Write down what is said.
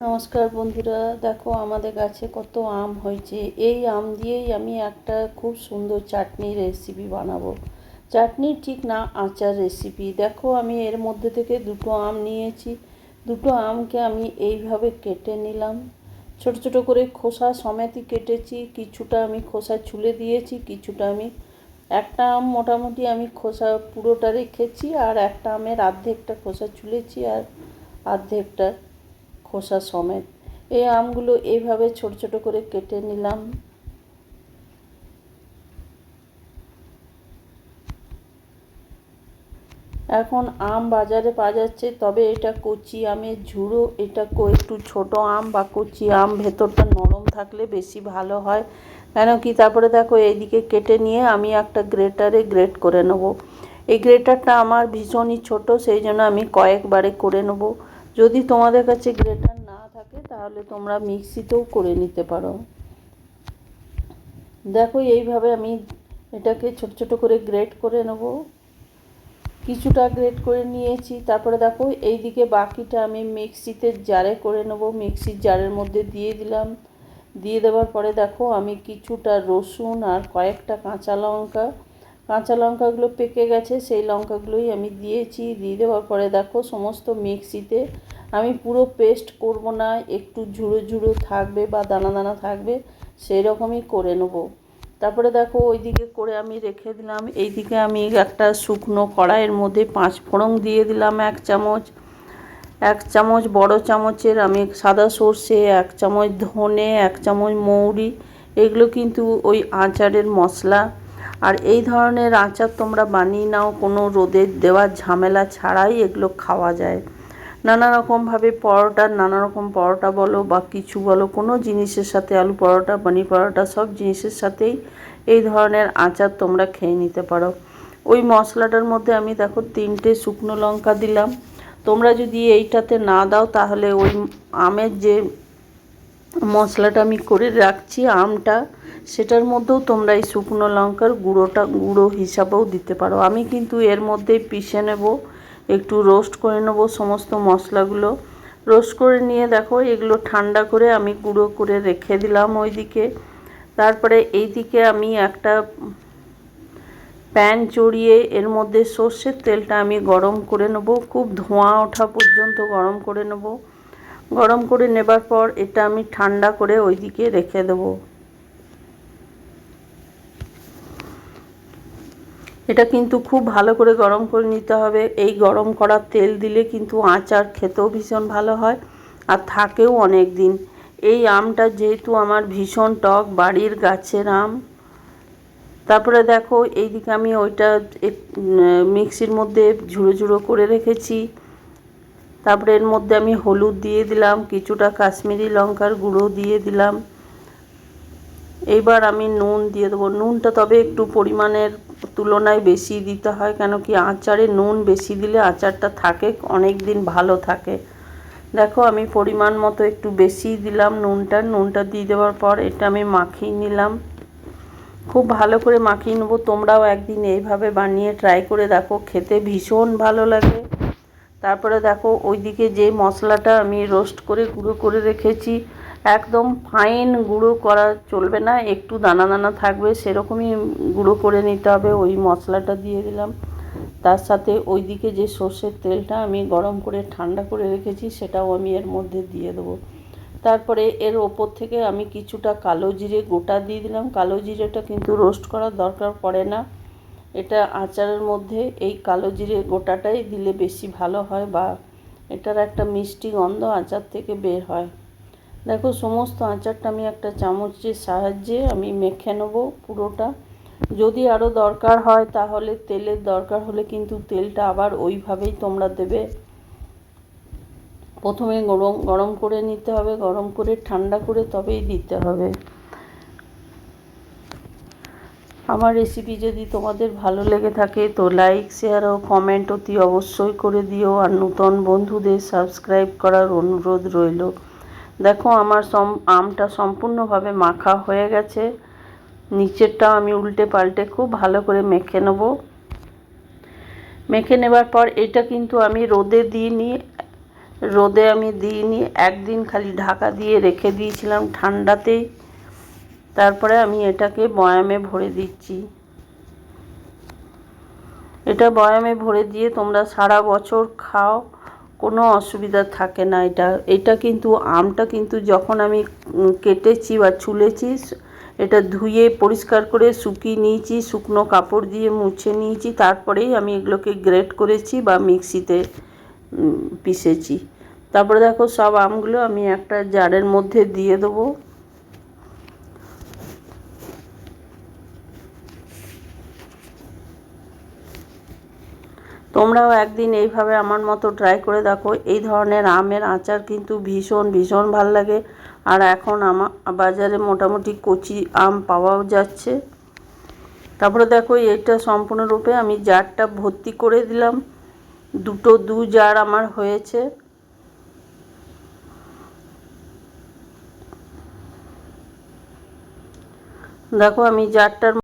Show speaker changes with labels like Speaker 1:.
Speaker 1: নমস্কার বন্ধুরা, দেখো আমাদের গাছে কত আম হয়েছে। এই আম দিয়েই আমি একটা খুব সুন্দর চাটনি রেসিপি বানাবো। চাটনি ঠিক না আচার রেসিপি দেখো আমি এর মধ্যে থেকে দুটো আম নিয়েছি। দুটো আমকে আমি এইভাবে কেটে নিলাম। ছোট ছোট করে খোসা সমেতই কেটেছি। কিছুটা আমি খোসা ছুলে দিয়েছি, কিছুটা আমি। একটা আম মোটামুটি আমি খোসা পুরোটা রেখেছি আর একটা আমের অর্ধেকটা খোসা ছুলেছি আর অর্ধেকটা খোসা সমেত। এই আমগুলো এইভাবে ছোট ছোট করে কেটে নিলাম। এখন আম বাজারে পাওয়া যাচ্ছে, তবে এটা কচি আমের ঝুড়ো। এটা একটু ছোট আম বা কচি আম, ভেতরটা নরম থাকলে বেশি ভালো হয়। কেন কি? তারপরে দেখো, এইদিকে কেটে নিয়ে আমি একটা গ্রেটারে গ্রেট করে নেব। এই গ্রেটারটা আমার ভীষণই ছোট, সেই জন্য আমি কয়েকবারে করে নেব। যদি তোমাদের কাছে গ্রেটার না থাকে, তাহলে তোমরা মিক্সিতেও করে নিতে পারো। দেখো, এইভাবে আমি এটাকে ছোট ছোট করে গ্রেট করে নেব। কিছুটা গ্রেট করে নিয়েছি। তারপরে দেখো, এইদিকে বাকিটা আমি মিক্সিতে জারে করে নেব। মিক্সির জারের মধ্যে দিয়ে দিলাম। দিয়ে দেওয়ার পরে দেখো, আমি কিছুটা রসুন আর কয়েকটা কাঁচা লঙ্কা কাঁচা লঙ্কাগুলো পেকে গেছে, সেই লঙ্কাগুলোই আমি দিয়েছি, দিয়ে দেওয়ার পরে দেখো সমস্ত মিক্সিতে আমি পুরো পেস্ট করব না, একটু ঝুড়ো ঝুড়ো থাকবে বা দানা দানা থাকবে সেই রকমই করে নেব। তারপরে দেখো ওইদিকে করে আমি রেখে দিলাম, এইদিকে আমি একটা শুকনো কড়াইয়ের মধ্যে পাঁচ ফোড়ন দিয়ে দিলাম এক চামচ এক চামচ বড় চামচের আমি সাদা সর্ষে, এক চামচ ধনে, এক চামচ মৌরি, এগুলো কিন্তু ওই আচারের মশলা আর এই ধরনের আচার তোমরা বানিয়ে নাও, কোনো রোদের দেওয়ার ঝামেলা ছাড়াই এগুলো খাওয়া যায়। নানা রকমভাবে পরোটা, নানা রকম পরোটা বলো বা কিছু বলো, কোনো জিনিসের সাথে আলু পরোটা, পনির পরোটা, সব জিনিসের সাথেই এই ধরনের আচার তোমরা খেয়ে নিতে পারো। ওই মশলাটার মধ্যে আমি দেখো তিনটে শুকনো লঙ্কা দিলাম। তোমরা যদি এইটাতে না দাও, তাহলে ওই আমের যে মশলাটা আমি করে রাখছি, আমটা। সেটার মধ্যেও তোমরা এই শুকনো লঙ্কার গুঁড়োটা, গুঁড়ো হিসাবেও দিতে পারো। আমি কিন্তু এর মধ্যে পিষে নেব, একটু রোস্ট করে নেব সমস্ত মশলাগুলো। রোস্ট করে নিয়ে দেখো, এগুলো ঠান্ডা করে আমি গুঁড়ো করে রেখে দিলাম ওইদিকে। তারপরে এইদিকে আমি একটা প্যান চড়িয়ে এর মধ্যে সর্ষের তেলটা আমি গরম করে নেব। খুব ধোঁয়া ওঠা পর্যন্ত গরম করে নেব। গরম করে নেবার পর এটা আমি ঠান্ডা করে ওইদিকে রেখে দেবো। এটা কিন্তু খুব ভালো করে গরম করে নিতে হবে। এই গরম করা তেল দিলে কিন্তু আচার খেতেও ভীষণ ভালো হয় আর থাকেও অনেক দিন এই আমটা যেহেতু আমার ভীষণ টক, বাড়ির গাছের আম। তারপরে দেখো, এইদিকে আমি ওইটা মিক্সির মধ্যে ঝুড়ো ঝুড়ো করে রেখেছি। তারপরে এর মধ্যে আমি হলুদ দিয়ে দিলাম, কিছুটা কাশ্মীরি লঙ্কার গুঁড়ো দিয়ে দিলাম। এইবার আমি নুন দিয়ে দেবো। নুনটা তবে একটু পরিমাণের তুলনায় বেশি দিতে হয়, কেন কি আচারে নুন বেশি দিলে আচারটা থাকে, অনেক দিন ভালো থাকে। দেখো, আমি পরিমাণ মতো একটু বেশি দিলাম নুনটা। নুনটা দিয়ে দেওয়ার পর এটা আমি মাখিয়ে নিলাম। খুব ভালো করে মাখিয়ে নেব। তোমরাও একদিন এইভাবে বানিয়ে ট্রাই করে দেখো। খেতে ভীষণ ভালো লাগে। তারপরে দেখো ওইদিকে যে মশলাটা আমি রোস্ট করে গুঁড়ো করে রেখেছি, একদম ফাইন গুঁড়ো করা চলবে না, একটু দানা দানা থাকবে, সেরকমই গুঁড়ো করে নিতে হবে, ওই মশলাটা দিয়ে দিলাম। তার সাথে ওইদিকে যে সর্ষের তেলটা আমি গরম করে ঠান্ডা করে রেখেছি, সেটাও আমি এর মধ্যে দিয়ে দেবো। তারপরে এর ওপর থেকে আমি কিছুটা কালো জিরে গোটা দিয়ে দিলাম। কালো জিরেটা কিন্তু রোস্ট করার দরকার পড়ে না। এটা আচারের মধ্যে এই কালো জিরে গোটাটাই দিলে বেশি ভালো হয় বা এটার একটা মিষ্টি গন্ধ আচার থেকে বের হয়। দেখো, সমস্ত আচারটা আমি একটা চামচের সাহায্যে আমি মেখে নেব পুরোটা। যদি আরও দরকার হয় তাহলে তেলের দরকার হলে কিন্তু তেলটা আবার ওইভাবেই তোমরা দেবে। প্রথমে গরম গরম করে নিতে হবে, গরম করে ঠান্ডা করে তবেই দিতে হবে। আমার রেসিপি যদি তোমাদের ভালো লেগে থাকে তো লাইক শেয়ার ও কমেন্ট অতি অবশ্যই করে দিও। আর নূতন বন্ধুদের সাবস্ক্রাইব করার অনুরোধ রইল। দেখো আমার সম, আমটা সম্পূর্ণভাবে মাখা হয়ে গেছে। নিচেরটাও আমি উল্টে পাল্টে খুব ভালো করে মেখে নেব। মেখে নেবার পর এটা কিন্তু আমি রোদে দিইনি। রোদে আমি দিইনি। একদিন খালি ঢাকা দিয়ে রেখে দিয়েছিলাম ঠান্ডাতেই তারপরে আমি এটাকে বয়ামে ভরে দিচ্ছি। এটা বয়ামে ভরে দিয়ে তোমরা সারা বছর খাও, কোনো অসুবিধা থাকে না এটা। এটা কিন্তু, আমটা কিন্তু যখন আমি কেটেছি বা ছুলেছি, এটা ধুয়ে পরিষ্কার করে শুকিয়ে নিয়েছি, শুকনো কাপড় দিয়ে মুছে নিয়েছি, তারপরেই আমি এগুলোকে গ্রেট করেছি বা মিক্সিতে পিষেছি। তারপরে দেখো সব আমগুলো আমি একটা জারের মধ্যে দিয়ে দেবো। তোমরাও একদিন এইভাবে আমার মতো ট্রাই করে দেখো। এই ধরনের আমের আচার কিন্তু ভীষণ ভীষণ ভালো লাগে। আর এখন আমার বাজারে মোটামুটি কচি আম পাওয়াও যাচ্ছে। তারপরে দেখো এটা সম্পূর্ণরূপে আমি জারটা ভর্তি করে দিলাম। দুটো, দু জার আমার হয়েছে। দেখো, আমি জারটার